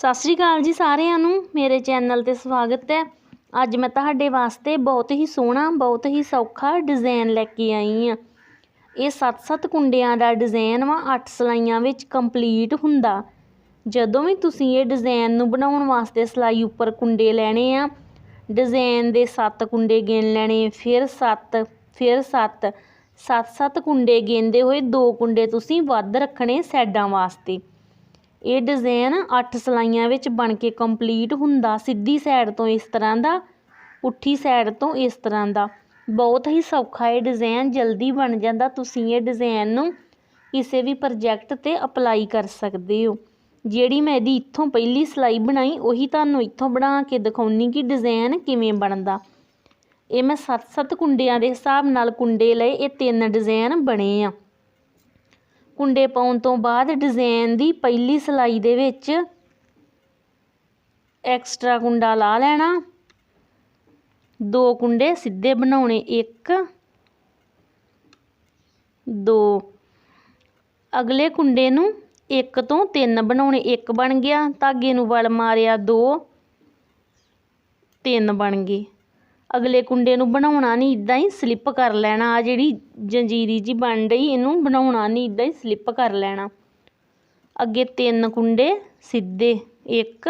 ਸਤਿ ਸ਼੍ਰੀ ਅਕਾਲ ਜੀ ਸਾਰਿਆਂ ਨੂੰ, ਮੇਰੇ ਚੈਨਲ ਤੇ ਸਵਾਗਤ ਹੈ। ਅੱਜ ਮੈਂ ਤੁਹਾਡੇ ਵਾਸਤੇ ਬਹੁਤ ਹੀ ਸੋਹਣਾ, ਬਹੁਤ ਹੀ ਸੌਖਾ ਡਿਜ਼ਾਈਨ ਲੈ ਕੇ ਆਈ ਆ ਇਹ 7-7 ਕੁੰਡਿਆਂ ਦਾ ਡਿਜ਼ਾਈਨ ਵਾ 8 ਸਲਾਈਆਂ ਵਿੱਚ ਕੰਪਲੀਟ ਹੁੰਦਾ। ਜਦੋਂ ਵੀ ਤੁਸੀਂ ਇਹ ਡਿਜ਼ਾਈਨ ਨੂੰ ਬਣਾਉਣ ਵਾਸਤੇ ਸਲਾਈ ਉੱਪਰ ਕੁੰਡੇ ਲੈਣੇ ਆ ਡਿਜ਼ਾਈਨ ਦੇ 7 ਕੁੰਡੇ ਗਿਣ ਲੈਣੇ, ਫਿਰ 7 ਫਿਰ 7 7-7 ਕੁੰਡੇ ਗਿਣਦੇ ਹੋਏ ਦੋ ਕੁੰਡੇ ਤੁਸੀਂ ਵੱਧ ਰੱਖਣੇ ਸਾਈਡਾਂ ਵਾਸਤੇ। ਇਹ ਡਿਜ਼ਾਈਨ 8 ਸਲਾਈਆਂ ਵਿੱਚ ਬਣ ਕੇ ਕੰਪਲੀਟ ਹੁੰਦਾ, ਸਿੱਧੀ ਸਾਈਡ ਤੋਂ ਇਸ ਤਰ੍ਹਾਂ ਦਾ ਪੁੱਠੀ ਸਾਈਡ ਤੋਂ ਇਸ ਤਰ੍ਹਾਂ ਦਾ। ਬਹੁਤ ਹੀ ਸੌਖਾ ਇਹ ਡਿਜ਼ਾਈਨ ਜਲਦੀ ਬਣ ਜਾਂਦਾ, ਤੁਸੀਂ ਇਹ ਡਿਜ਼ਾਈਨ ਨੂੰ ਕਿਸੇ ਵੀ ਪ੍ਰੋਜੈਕਟ ਤੇ ਅਪਲਾਈ ਕਰ ਸਕਦੇ ਹੋ। ਜਿਹੜੀ ਮੈਂ ਇਹਦੀ ਇੱਥੋਂ ਪਹਿਲੀ ਸਲਾਈ ਬਣਾਈ, ਉਹੀ ਤੁਹਾਨੂੰ ਇੱਥੋਂ ਬਣਾ ਕੇ ਦਿਖਾਉਣੀ ਕਿ ਡਿਜ਼ਾਈਨ ਕਿਵੇਂ ਬਣਦਾ। ਇਹ ਮੈਂ 7-7 ਕੁੰਡਿਆਂ ਦੇ ਹਿਸਾਬ ਨਾਲ ਕੁੰਡੇ ਲਏ, ਇਹ ਤਿੰਨ ਡਿਜ਼ਾਈਨ ਬਣੇ ਆ। ਕੁੰਡੇ ਪਾਉਣ ਤੋਂ ਬਾਅਦ ਡਿਜ਼ਾਈਨ ਦੀ ਪਹਿਲੀ ਸਲਾਈ ਦੇ ਵਿੱਚ ਐਕਸਟਰਾ ਕੁੰਡਾ ਲਾ ਲੈਣਾ। ਦੋ ਕੁੰਡੇ ਸਿੱਧੇ ਬਣਾਉਣੇ, ਇੱਕ, ਦੋ। ਅਗਲੇ ਕੁੰਡੇ ਨੂੰ ਇੱਕ ਤੋਂ ਤਿੰਨ ਬਣਾਉਣੇ, ਇੱਕ ਬਣ ਗਿਆ। ਧਾਗੇ ਨੂੰ ਵਲ ਮਾਰਿਆ ਦੋ, ਤਿੰਨ ਬਣ ਗਏ। ਅਗਲੇ ਕੁੰਡੇ ਨੂੰ ਬਣਾਉਣਾ ਨਹੀਂ ਇਦਾਂ ਹੀ ਸਲਿੱਪ ਕਰ ਲੈਣਾ। ਆ ਜਿਹੜੀ ਜੰਜੀਰੀ ਜੀ ਬਣ ਰਹੀ, ਇਹਨੂੰ ਬਣਾਉਣਾ ਨਹੀਂ ਇਦਾਂ ਹੀ ਸਲਿੱਪ ਕਰ ਲੈਣਾ। ਅੱਗੇ ਤਿੰਨ ਕੁੰਡੇ, ਸਿੱਧੇ ਇੱਕ,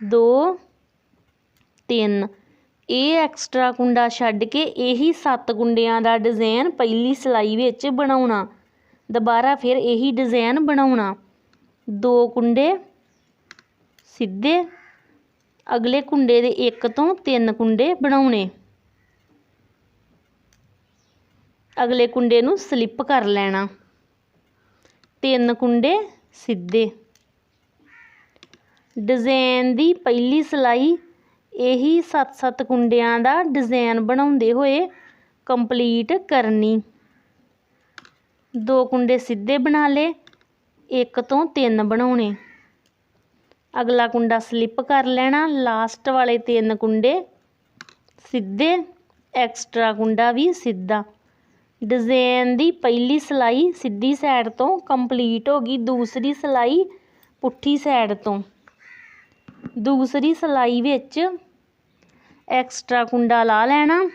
ਦੋ, ਤਿੰਨ। ਇਹ ਐਕਸਟਰਾ ਕੁੰਡਾ ਛੱਡ ਕੇ ਇਹੀ ਸੱਤ ਕੁੰਡਿਆਂ ਦਾ ਡਿਜ਼ਾਈਨ ਪਹਿਲੀ ਸਲਾਈ ਵਿੱਚ ਬਣਾਉਣਾ। ਦੁਬਾਰਾ ਫਿਰ ਇਹੀ ਡਿਜ਼ਾਈਨ ਬਣਾਉਣਾ। ਦੋ ਕੁੰਡੇ, ਸਿੱਧੇ ਅਗਲੇ ਕੁੰਡੇ ਦੇ ਇੱਕ ਤੋਂ ਤਿੰਨ ਕੁੰਡੇ ਬਣਾਉਣੇ। ਅਗਲੇ ਕੁੰਡੇ ਨੂੰ ਸਲਿੱਪ ਕਰ ਲੈਣਾ। ਤਿੰਨ ਕੁੰਡੇ ਸਿੱਧੇ। ਡਿਜ਼ਾਈਨ ਦੀ ਪਹਿਲੀ ਸਲਾਈ ਇਹੀ 7-7 ਕੁੰਡਿਆਂ ਦਾ ਡਿਜ਼ਾਈਨ ਬਣਾਉਂਦੇ ਹੋਏ ਕੰਪਲੀਟ ਕਰਨੀ। ਦੋ ਕੁੰਡੇ ਸਿੱਧੇ ਬਣਾ ਲਏ, ਇੱਕ ਤੋਂ ਤਿੰਨ ਬਣਾਉਣੇ। ਅਗਲਾ ਕੁੰਡਾ ਸਲਿੱਪ ਕਰ ਲੈਣਾ ਲਾਸਟ ਵਾਲੇ ਤਿੰਨ ਕੁੰਡੇ ਸਿੱਧੇ ਐਕਸਟਰਾ ਕੁੰਡਾ ਵੀ ਸਿੱਧਾ। ਡਿਜ਼ਾਈਨ ਦੀ ਪਹਿਲੀ ਸਲਾਈ ਸਿੱਧੀ ਸਾਈਡ ਤੋਂ ਕੰਪਲੀਟ ਹੋ ਗਈ, ਦੂਸਰੀ ਸਲਾਈ ਪੁੱਠੀ ਸਾਈਡ ਤੋਂ। ਦੂਸਰੀ ਸਲਾਈ ਵਿੱਚ ਐਕਸਟਰਾ ਕੁੰਡਾ ਲਾ ਲੈਣਾ।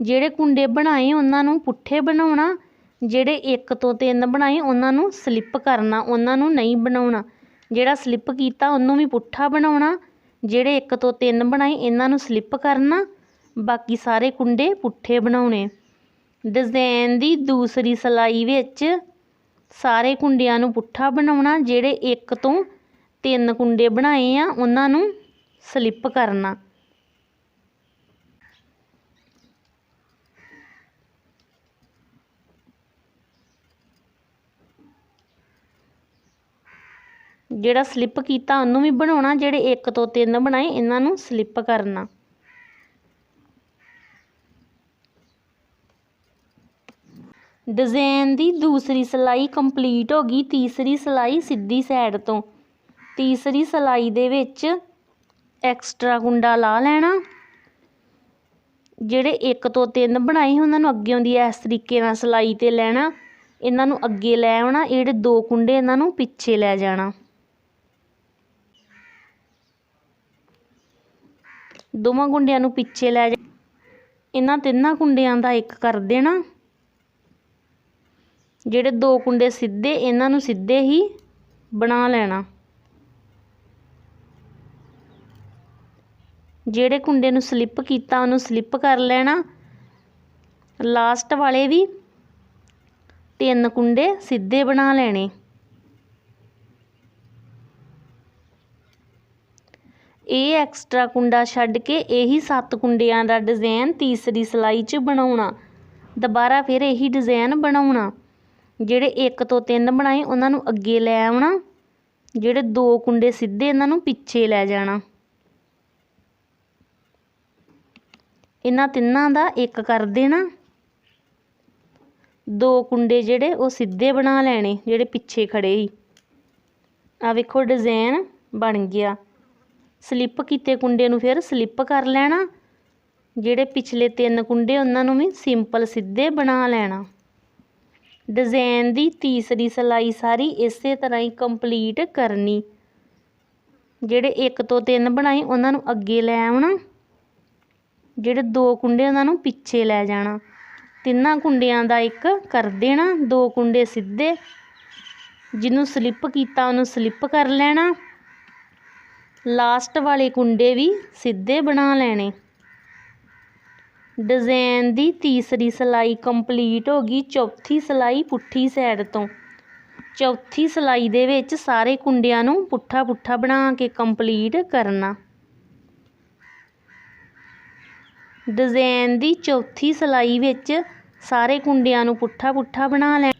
ਜਿਹੜੇ ਕੁੰਡੇ ਬਣਾਏ ਉਹਨਾਂ ਨੂੰ ਪੁੱਠੇ ਬਣਾਉਣਾ, ਜਿਹੜੇ ਇੱਕ ਤੋਂ ਤਿੰਨ ਬਣਾਏ ਉਹਨਾਂ ਨੂੰ ਸਲਿੱਪ ਕਰਨਾ, ਉਹਨਾਂ ਨੂੰ ਨਹੀਂ ਬਣਾਉਣਾ। ਜਿਹੜਾ ਸਲਿੱਪ ਕੀਤਾ ਉਹਨੂੰ ਵੀ ਪੁੱਠਾ ਬਣਾਉਣਾ, ਜਿਹੜੇ ਇੱਕ ਤੋਂ ਤਿੰਨ ਬਣਾਏ ਇਹਨਾਂ ਨੂੰ ਸਲਿੱਪ ਕਰਨਾ, ਬਾਕੀ ਸਾਰੇ ਕੁੰਡੇ ਪੁੱਠੇ ਬਣਾਉਣੇ। ਡਿਜ਼ਾਈਨ ਦੀ ਦੂਸਰੀ ਸਲਾਈ ਵਿੱਚ ਸਾਰੇ ਕੁੰਡਿਆਂ ਨੂੰ ਪੁੱਠਾ ਬਣਾਉਣਾ, ਜਿਹੜੇ ਇੱਕ ਤੋਂ ਤਿੰਨ ਕੁੰਡੇ ਬਣਾਏ ਆ, ਉਹਨਾਂ ਨੂੰ ਸਲਿੱਪ ਕਰਨਾ। ਜਿਹੜਾ ਸਲਿੱਪ ਕੀਤਾ, ਉਹਨੂੰ ਵੀ ਬਣਾਉਣਾ, ਜਿਹੜੇ ਇੱਕ ਤੋਂ ਤਿੰਨ ਬਣਾਏ, ਇਹਨਾਂ ਨੂੰ ਸਲਿੱਪ ਕਰਨਾ। ਡਿਜ਼ਾਈਨ ਦੀ ਦੂਸਰੀ ਸਲਾਈ ਕੰਪਲੀਟ ਹੋ ਗਈ, ਤੀਸਰੀ ਸਲਾਈ ਸਿੱਧੀ ਸਾਈਡ ਤੋਂ। ਤੀਸਰੀ ਸਲਾਈ ਦੇ ਵਿੱਚ ਐਕਸਟਰਾ ਕੁੰਡਾ ਲਾ ਲੈਣਾ। ਜਿਹੜੇ ਇੱਕ ਤੋਂ ਤਿੰਨ ਬਣਾਏ, ਉਹਨਾਂ ਨੂੰ ਅੱਗੇ ਦੀ ਇਸ ਤਰੀਕੇ ਨਾਲ ਸਲਾਈ ਤੇ ਲੈਣਾ। ਇਹਨਾਂ ਨੂੰ ਅੱਗੇ ਲੈ ਆਉਣਾ ਜਿਹੜੇ ਦੋ ਕੁੰਡੇ, ਇਹਨਾਂ ਨੂੰ ਪਿੱਛੇ ਲੈ ਜਾਣਾ। ਦੋਵਾਂ ਕੁੰਡਿਆਂ ਨੂੰ ਪਿੱਛੇ ਲੈ ਜਾ। ਇਹਨਾਂ ਤਿੰਨਾਂ ਕੁੰਡਿਆਂ ਦਾ ਇੱਕ ਕਰ ਦੇਣਾ। ਜਿਹੜੇ ਦੋ ਕੁੰਡੇ ਸਿੱਧੇ, ਇਹਨਾਂ ਨੂੰ ਸਿੱਧੇ ਹੀ ਬਣਾ ਲੈਣਾ। ਜਿਹੜੇ ਕੁੰਡੇ ਨੂੰ ਸਲਿੱਪ ਕੀਤਾ, ਉਹਨੂੰ ਸਲਿੱਪ ਕਰ ਲੈਣਾ। ਲਾਸਟ ਵਾਲੇ ਵੀ ਤਿੰਨ ਕੁੰਡੇ ਸਿੱਧੇ ਬਣਾ ਲੈਣੇ। ਇਹ ਐਕਸਟਰਾ ਕੁੰਡਾ ਛੱਡ ਕੇ ਇਹੀ ਸੱਤ ਕੁੰਡਿਆਂ ਦਾ ਡਿਜ਼ਾਈਨ ਤੀਸਰੀ ਸਲਾਈ 'ਚ ਬਣਾਉਣਾ। ਦੁਬਾਰਾ ਫਿਰ ਇਹੀ ਡਿਜ਼ਾਈਨ ਬਣਾਉਣਾ। ਜਿਹੜੇ ਇੱਕ ਤੋਂ ਤਿੰਨ ਬਣਾਏ, ਉਹਨਾਂ ਨੂੰ ਅੱਗੇ ਲੈ ਆਉਣਾ। ਜਿਹੜੇ ਦੋ ਕੁੰਡੇ ਸਿੱਧੇ, ਇਹਨਾਂ ਨੂੰ ਪਿੱਛੇ ਲੈ ਜਾਣਾ। ਇਹਨਾਂ ਤਿੰਨਾਂ ਦਾ ਇੱਕ ਕਰ ਦੇਣਾ। ਦੋ ਕੁੰਡੇ ਜਿਹੜੇ, ਉਹ ਸਿੱਧੇ ਬਣਾ ਲੈਣੇ, ਜਿਹੜੇ ਪਿੱਛੇ ਖੜੇ ਸੀ। ਆ ਵੇਖੋ ਡਿਜ਼ਾਈਨ ਬਣ ਗਿਆ। ਸਲਿੱਪ ਕੀਤੇ ਕੁੰਡੇ ਨੂੰ ਫਿਰ ਸਲਿੱਪ ਕਰ ਲੈਣਾ। ਜਿਹੜੇ ਪਿਛਲੇ ਤਿੰਨ ਕੁੰਡੇ ਉਹਨਾਂ ਨੂੰ ਵੀ ਸਿੰਪਲ ਸਿੱਧੇ ਬਣਾ ਲੈਣਾ। ਡਿਜ਼ਾਈਨ ਦੀ ਤੀਸਰੀ ਸਿਲਾਈ ਸਾਰੀ ਇਸੇ ਤਰ੍ਹਾਂ ਹੀ ਕੰਪਲੀਟ ਕਰਨੀ। ਜਿਹੜੇ ਇੱਕ ਤੋਂ ਤਿੰਨ ਬਣਾਏ ਉਹਨਾਂ ਨੂੰ ਅੱਗੇ ਲੈ ਆਉਣਾ। ਜਿਹੜੇ ਦੋ ਕੁੰਡੇ ਉਹਨਾਂ ਨੂੰ ਪਿੱਛੇ ਲੈ ਜਾਣਾ। ਤਿੰਨਾਂ ਕੁੰਡਿਆਂ ਦਾ ਇੱਕ ਕਰ ਦੇਣਾ, ਦੋ ਕੁੰਡੇ ਸਿੱਧੇ। ਜਿਹਨੂੰ ਸਲਿੱਪ ਕੀਤਾ ਉਹਨੂੰ ਸਲਿੱਪ ਕਰ ਲੈਣਾ। ਲਾਸਟ ਵਾਲੇ ਕੁੰਡੇ ਵੀ ਸਿੱਧੇ ਬਣਾ ਲੈਣੇ। ਡਿਜ਼ਾਈਨ ਦੀ ਤੀਸਰੀ ਸਿਲਾਈ ਕੰਪਲੀਟ ਹੋ ਗਈ ਚੌਥੀ ਸਿਲਾਈ ਪੁੱਠੀ ਸਾਈਡ ਤੋਂ। ਚੌਥੀ ਸਿਲਾਈ ਦੇ ਵਿੱਚ ਸਾਰੇ ਕੁੰਡਿਆਂ ਨੂੰ ਪੁੱਠਾ ਪੁੱਠਾ ਬਣਾ ਕੇ ਕੰਪਲੀਟ ਕਰਨਾ। ਡਿਜ਼ਾਈਨ ਦੀ ਚੌਥੀ ਸਿਲਾਈ ਵਿੱਚ ਸਾਰੇ ਕੁੰਡਿਆਂ ਨੂੰ ਪੁੱਠਾ ਪੁੱਠਾ ਬਣਾ ਲੈ।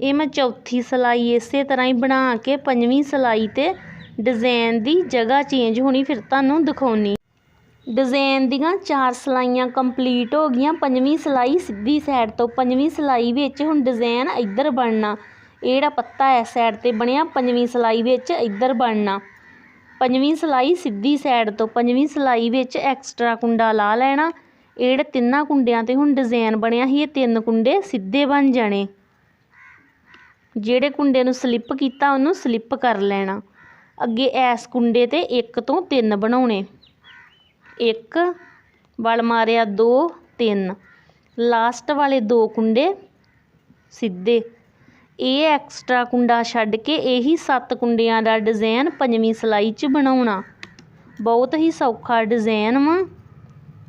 ਇਹ ਮੈਂ ਚੌਥੀ ਸਿਲਾਈ ਇਸੇ ਤਰ੍ਹਾਂ ਹੀ ਬਣਾ ਕੇ ਪੰਜਵੀਂ ਸਿਲਾਈ ਤੇ ਡਿਜ਼ਾਈਨ ਦੀ ਜਗ੍ਹਾ ਚੇਂਜ ਹੋਣੀ, ਫਿਰ ਤੁਹਾਨੂੰ ਦਿਖਾਉਣੀ। ਡਿਜ਼ਾਈਨ ਦੀਆਂ ਚਾਰ ਸਿਲਾਈਆਂ ਕੰਪਲੀਟ ਹੋ ਗਈਆਂ। ਪੰਜਵੀਂ ਸਿਲਾਈ ਸਿੱਧੀ ਸਾਈਡ ਤੋਂ ਪੰਜਵੀਂ ਸਿਲਾਈ ਵਿੱਚ ਹੁਣ ਡਿਜ਼ਾਈਨ ਇੱਧਰ ਬਣਨਾ। ਇਹ ਜਿਹੜਾ ਪੱਤਾ ਇਸ ਸਾਈਡ ਤੇ ਬਣਿਆ, ਪੰਜਵੀਂ ਸਿਲਾਈ ਵਿੱਚ ਇੱਧਰ ਬਣਨਾ। ਪੰਜਵੀਂ ਸਿਲਾਈ ਸਿੱਧੀ ਸਾਈਡ ਤੋਂ ਪੰਜਵੀਂ ਸਿਲਾਈ ਵਿੱਚ ਐਕਸਟਰਾ ਕੁੰਡਾ ਲਾ ਲੈਣਾ। ਇਹ ਜਿਹੜੇ ਤਿੰਨਾਂ ਕੁੰਡਿਆਂ ਤੇ ਹੁਣ ਡਿਜ਼ਾਈਨ ਬਣਿਆ ਸੀ, ਇਹ ਤਿੰਨ ਕੁੰਡੇ ਸਿੱਧੇ ਬਣ ਜਾਣੇ। ਜਿਹੜੇ ਕੁੰਡੇ ਨੂੰ ਸਲਿੱਪ ਕੀਤਾ, ਉਹਨੂੰ ਸਲਿੱਪ ਕਰ ਲੈਣਾ। ਅੱਗੇ ਐਸ ਕੁੰਡੇ ਤੇ ਇੱਕ ਤੋਂ ਤਿੰਨ ਬਣਾਉਣੇ। ਇੱਕ, ਵਲ ਮਾਰਿਆ ਦੋ, ਤਿੰਨ। ਲਾਸਟ ਵਾਲੇ ਦੋ ਕੁੰਡੇ ਸਿੱਧੇ। ਇਹ ਐਕਸਟਰਾ ਕੁੰਡਾ ਛੱਡ ਕੇ ਇਹੀ ਸੱਤ ਕੁੰਡਿਆਂ ਦਾ ਡਿਜ਼ਾਈਨ ਪੰਜਵੀਂ ਸਿਲਾਈ 'ਚ ਬਣਾਉਣਾ। ਬਹੁਤ ਹੀ ਸੌਖਾ ਡਿਜ਼ਾਈਨ ਵਾ।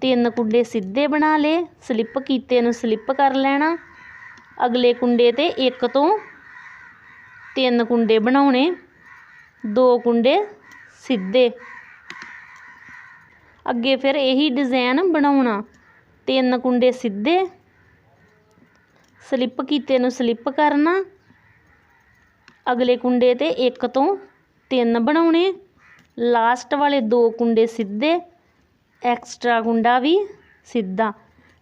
ਤਿੰਨ ਕੁੰਡੇ ਸਿੱਧੇ ਬਣਾ ਲਏ, ਸਲਿੱਪ ਕੀਤੇ ਨੂੰ ਸਲਿੱਪ ਕਰ ਲੈਣਾ। ਅਗਲੇ ਕੁੰਡੇ ਤੇ ਇੱਕ ਤੋਂ ਤਿੰਨ ਕੁੰਡੇ ਬਣਾਉਣੇ। ਦੋ ਕੁੰਡੇ ਸਿੱਧੇ। ਅੱਗੇ ਫਿਰ ਇਹੀ ਡਿਜ਼ਾਈਨ ਬਣਾਉਣਾ। ਤਿੰਨ ਕੁੰਡੇ ਸਿੱਧੇ। ਸਲਿੱਪ ਕੀਤੇ ਨੂੰ ਸਲਿੱਪ ਕਰਨਾ। ਅਗਲੇ ਕੁੰਡੇ ਤੇ ਇੱਕ ਤੋਂ ਤਿੰਨ ਬਣਾਉਣੇ। ਲਾਸਟ ਵਾਲੇ ਦੋ ਕੁੰਡੇ ਸਿੱਧੇ। ਐਕਸਟਰਾ ਕੁੰਡਾ ਵੀ ਸਿੱਧਾ।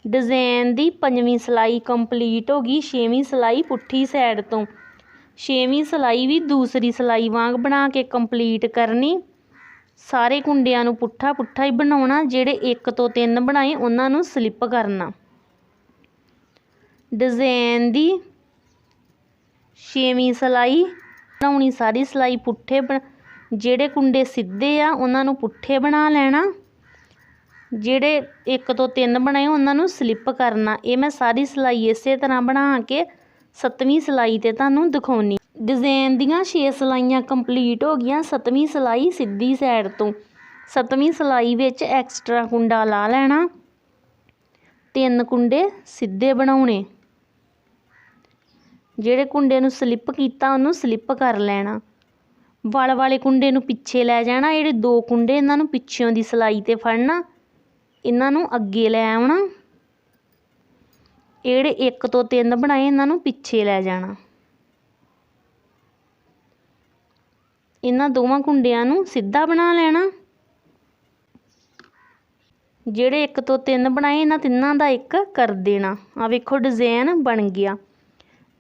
ਡਿਜ਼ਾਈਨ ਦੀ ਪੰਜਵੀਂ ਸਿਲਾਈ ਕੰਪਲੀਟ ਹੋ ਗਈ, ਛੇਵੀਂ ਸਿਲਾਈ ਪੁੱਠੀ ਸਾਈਡ ਤੋਂ। ਛੇਵੀਂ ਸਿਲਾਈ ਵੀ ਦੂਸਰੀ ਸਿਲਾਈ ਵਾਂਗ ਬਣਾ ਕੇ ਕੰਪਲੀਟ ਕਰਨੀ। ਸਾਰੇ ਕੁੰਡਿਆਂ ਨੂੰ ਪੁੱਠਾ ਪੁੱਠਾ ਹੀ ਬਣਾਉਣਾ, ਜਿਹੜੇ ਇੱਕ ਤੋਂ ਤਿੰਨ ਬਣਾਏ ਉਹਨਾਂ ਨੂੰ ਸਲਿੱਪ ਕਰਨਾ। ਡਿਜ਼ਾਈਨ ਦੀ ਛੇਵੀਂ ਸਿਲਾਈ ਬਣਾਉਣੀ, ਸਾਰੀ ਸਿਲਾਈ ਪੁੱਠੇ ਬਣ, ਜਿਹੜੇ ਕੁੰਡੇ ਸਿੱਧੇ ਆ ਉਹਨਾਂ ਨੂੰ ਪੁੱਠੇ ਬਣਾ ਲੈਣਾ। ਜਿਹੜੇ ਇੱਕ ਤੋਂ ਤਿੰਨ ਬਣਾਏ ਉਹਨਾਂ ਨੂੰ ਸਲਿੱਪ ਕਰਨਾ। ਇਹ ਮੈਂ ਸਾਰੀ ਸਿਲਾਈ ਇਸੇ ਤਰ੍ਹਾਂ ਬਣਾ ਕੇ ਸੱਤਵੀਂ ਸਿਲਾਈ ਤੇ ਤੁਹਾਨੂੰ ਦਿਖਾਉਣੀ। ਡਿਜ਼ਾਈਨ ਦੀਆਂ 6 ਸਿਲਾਈਆਂ ਕੰਪਲੀਟ ਹੋ ਗਈਆਂ ਸੱਤਵੀਂ ਸਿਲਾਈ ਸਿੱਧੀ ਸਾਈਡ ਤੋਂ। ਸੱਤਵੀਂ ਸਿਲਾਈ ਵਿੱਚ ਐਕਸਟਰਾ ਕੁੰਡਾ ਲਾ ਲੈਣਾ। ਤਿੰਨ ਕੁੰਡੇ ਸਿੱਧੇ ਬਣਾਉਣੇ। ਜਿਹੜੇ ਕੁੰਡੇ ਨੂੰ ਸਲਿੱਪ ਕੀਤਾ ਉਹਨੂੰ ਸਲਿੱਪ ਕਰ ਲੈਣਾ। ਵਲ ਵਾਲੇ ਕੁੰਡੇ ਨੂੰ ਪਿੱਛੇ ਲੈ ਜਾਣਾ, ਜਿਹੜੇ ਦੋ ਕੁੰਡੇ ਇਹਨਾਂ ਨੂੰ ਪਿੱਛੋਂ ਦੀ ਸਿਲਾਈ ਤੇ ਫੜਨਾ। ਇਹਨਾਂ ਨੂੰ ਅੱਗੇ ਲੈ ਆਉਣਾ। ਇਹ ਜਿਹੜੇ ਇੱਕ ਤੋਂ ਤਿੰਨ ਬਣਾਏ, ਇਹਨਾਂ ਨੂੰ ਪਿੱਛੇ ਲੈ ਜਾਣਾ। ਇਹਨਾਂ ਦੋਵਾਂ ਕੁੰਡਿਆਂ ਨੂੰ ਸਿੱਧਾ ਬਣਾ ਲੈਣਾ। ਜਿਹੜੇ ਇੱਕ ਤੋਂ ਤਿੰਨ ਬਣਾਏ, ਇਹਨਾਂ ਤਿੰਨਾਂ ਦਾ ਇੱਕ ਕਰ ਦੇਣਾ। ਆ ਵੇਖੋ ਡਿਜ਼ਾਈਨ ਬਣ ਗਿਆ।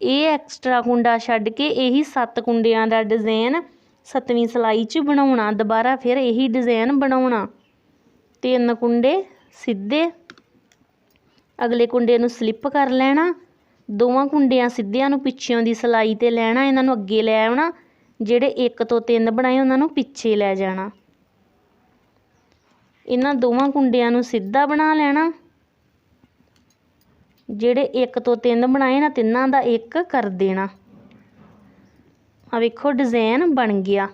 ਇਹ ਐਕਸਟਰਾ ਕੁੰਡਾ ਛੱਡ ਕੇ ਇਹੀ ਸੱਤ ਕੁੰਡਿਆਂ ਦਾ ਡਿਜ਼ਾਈਨ ਸੱਤਵੀਂ ਸਿਲਾਈ 'ਚ ਬਣਾਉਣਾ। ਦੁਬਾਰਾ ਫਿਰ ਇਹੀ ਡਿਜ਼ਾਈਨ ਬਣਾਉਣਾ। ਤਿੰਨ ਕੁੰਡੇ ਸਿੱਧੇ ਅਗਲੇ ਕੁੰਡੇ ਨੂੰ ਸਲਿੱਪ ਕਰ ਲੈਣਾ, ਦੋਵਾਂ ਕੁੰਡਿਆਂ ਸਿੱਧਿਆਂ ਨੂੰ ਪਿੱਛਿਓਂ ਦੀ ਸਿਲਾਈ ਤੇ ਲੈਣਾ, ਇਹਨਾਂ ਨੂੰ ਅੱਗੇ ਲੈ ਆਉਣਾ, ਜਿਹੜੇ ਇੱਕ ਤੋਂ ਤਿੰਨ ਬਣਾਏ ਉਹਨਾਂ ਨੂੰ ਪਿੱਛੇ ਲੈ ਜਾਣਾ। ਇਹਨਾਂ ਦੋਵਾਂ ਕੁੰਡਿਆਂ ਨੂੰ ਸਿੱਧਾ ਬਣਾ ਲੈਣਾ, ਜਿਹੜੇ ਇੱਕ ਤੋਂ ਤਿੰਨ ਬਣਾਏ ਨਾ, ਤਿੰਨਾਂ ਦਾ ਇੱਕ ਕਰ ਦੇਣਾ। ਆ ਵੇਖੋ, ਡਿਜ਼ਾਈਨ ਬਣ ਗਿਆ।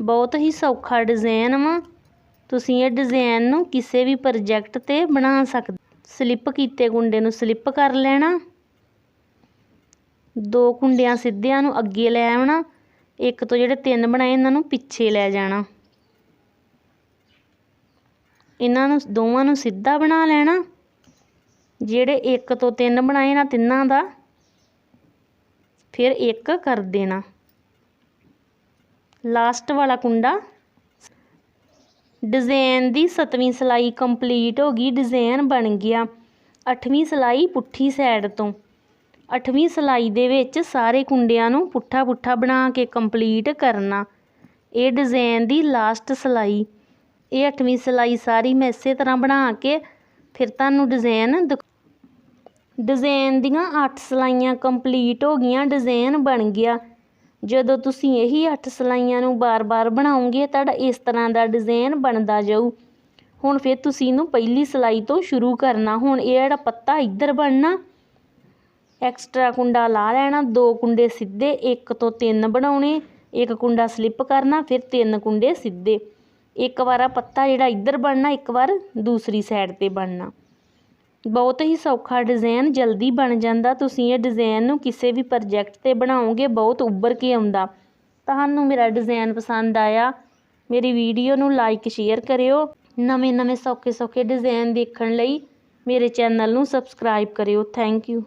ਬਹੁਤ ਹੀ ਸੌਖਾ ਡਿਜ਼ਾਈਨ ਵਾ। ਤੁਸੀਂ ਇਹ ਡਿਜ਼ਾਈਨ ਨੂੰ ਕਿਸੇ ਵੀ ਪ੍ਰੋਜੈਕਟ ਤੇ ਬਣਾ ਸਕਦੇ ਸਲਿੱਪ ਕੀਤੇ ਗੁੰਡੇ ਨੂੰ ਸਲਿੱਪ ਕਰ ਲੈਣਾ। ਦੋ ਕੁੰਡਿਆਂ ਸਿੱਧਿਆਂ ਨੂੰ ਅੱਗੇ ਲੈ ਆਉਣਾ। ਇੱਕ ਤੋਂ ਜਿਹੜੇ ਤਿੰਨ ਬਣਾਏ, ਇਹਨਾਂ ਨੂੰ ਪਿੱਛੇ ਲੈ ਜਾਣਾ। ਇਹਨਾਂ ਨੂੰ ਦੋਵਾਂ ਨੂੰ ਸਿੱਧਾ ਬਣਾ ਲੈਣਾ। ਜਿਹੜੇ ਇੱਕ ਤੋਂ ਤਿੰਨ ਬਣਾਏ ਨਾ ਤਿੰਨਾਂ ਦਾ, ਫਿਰ ਇੱਕ ਕਰ ਦੇਣਾ। ਲਾਸਟ ਵਾਲਾ ਕੁੰਡਾ ਡਿਜ਼ਾਈਨ ਦੀ ਸੱਤਵੀਂ ਸਿਲਾਈ ਕੰਪਲੀਟ ਹੋ ਗਈ ਡਿਜ਼ਾਈਨ ਬਣ ਗਿਆ। ਅੱਠਵੀਂ ਸਿਲਾਈ ਪੁੱਠੀ ਸਾਈਡ ਤੋਂ। ਅੱਠਵੀਂ ਸਿਲਾਈ ਦੇ ਵਿੱਚ ਸਾਰੇ ਕੁੰਡਿਆਂ ਨੂੰ ਪੁੱਠਾ ਪੁੱਠਾ ਬਣਾ ਕੇ ਕੰਪਲੀਟ ਕਰਨਾ। ਇਹ ਡਿਜ਼ਾਈਨ ਦੀ ਲਾਸਟ ਸਿਲਾਈ। ਇਹ ਅੱਠਵੀਂ ਸਿਲਾਈ ਸਾਰੀ ਮੈਂ ਇਸੇ ਤਰ੍ਹਾਂ ਬਣਾ ਕੇ ਫਿਰ ਤੁਹਾਨੂੰ ਡਿਜ਼ਾਈਨ ਡਿਜ਼ਾਈਨ ਦੀਆਂ 8 ਸਲਾਈਆਂ ਕੰਪਲੀਟ ਹੋ ਗਈਆਂ ਡਿਜ਼ਾਈਨ ਬਣ ਗਿਆ। ਜਦੋਂ ਤੁਸੀਂ ਇਹੀ 8 ਸਲਾਈਆਂ ਨੂੰ ਬਾਰ-ਬਾਰ ਬਣਾਉਂਗੇ, ਤੁਹਾਡਾ ਇਸ ਤਰ੍ਹਾਂ ਦਾ ਡਿਜ਼ਾਈਨ ਬਣਦਾ ਜਾਊ। ਹੁਣ ਫਿਰ ਤੁਸੀਂ ਇਹਨੂੰ ਪਹਿਲੀ ਸਲਾਈ ਤੋਂ ਸ਼ੁਰੂ ਕਰਨਾ। ਹੁਣ ਇਹ ਜਿਹੜਾ ਪੱਤਾ ਇੱਧਰ ਬਣਨਾ, ਐਕਸਟਰਾ ਕੁੰਡਾ ਲਾ ਲੈਣਾ, ਦੋ ਕੁੰਡੇ ਸਿੱਧੇ, ਇੱਕ ਤੋਂ ਤਿੰਨ ਬਣਾਉਣੇ, ਇੱਕ ਕੁੰਡਾ ਸਲਿੱਪ ਕਰਨਾ, ਫਿਰ ਤਿੰਨ ਕੁੰਡੇ ਸਿੱਧੇ। ਇੱਕ ਵਾਰ ਆ ਪੱਤਾ ਜਿਹੜਾ ਇੱਧਰ ਬਣਨਾ, ਇੱਕ ਵਾਰ ਦੂਸਰੀ ਸਾਈਡ ਤੇ ਬਣਨਾ। ਬਹੁਤ ਹੀ ਸੌਖਾ ਡਿਜ਼ਾਈਨ ਜਲਦੀ ਬਣ ਜਾਂਦਾ। ਤੁਸੀਂ ਇਹ ਡਿਜ਼ਾਈਨ ਨੂੰ ਕਿਸੇ ਵੀ ਪ੍ਰੋਜੈਕਟ ਤੇ ਬਣਾਓਗੇ, ਬਹੁਤ ਉੱਭਰ ਕੇ ਆਉਂਦਾ। ਤੁਹਾਨੂੰ ਮੇਰਾ ਡਿਜ਼ਾਈਨ ਪਸੰਦ ਆਇਆ, ਮੇਰੀ ਵੀਡੀਓ ਨੂੰ ਲਾਈਕ ਸ਼ੇਅਰ ਕਰਿਓ। ਨਵੇਂ ਨਵੇਂ ਸੌਖੇ ਸੌਖੇ ਡਿਜ਼ਾਈਨ ਦੇਖਣ ਲਈ ਮੇਰੇ ਚੈਨਲ ਨੂੰ ਸਬਸਕ੍ਰਾਈਬ ਕਰਿਓ। Thank you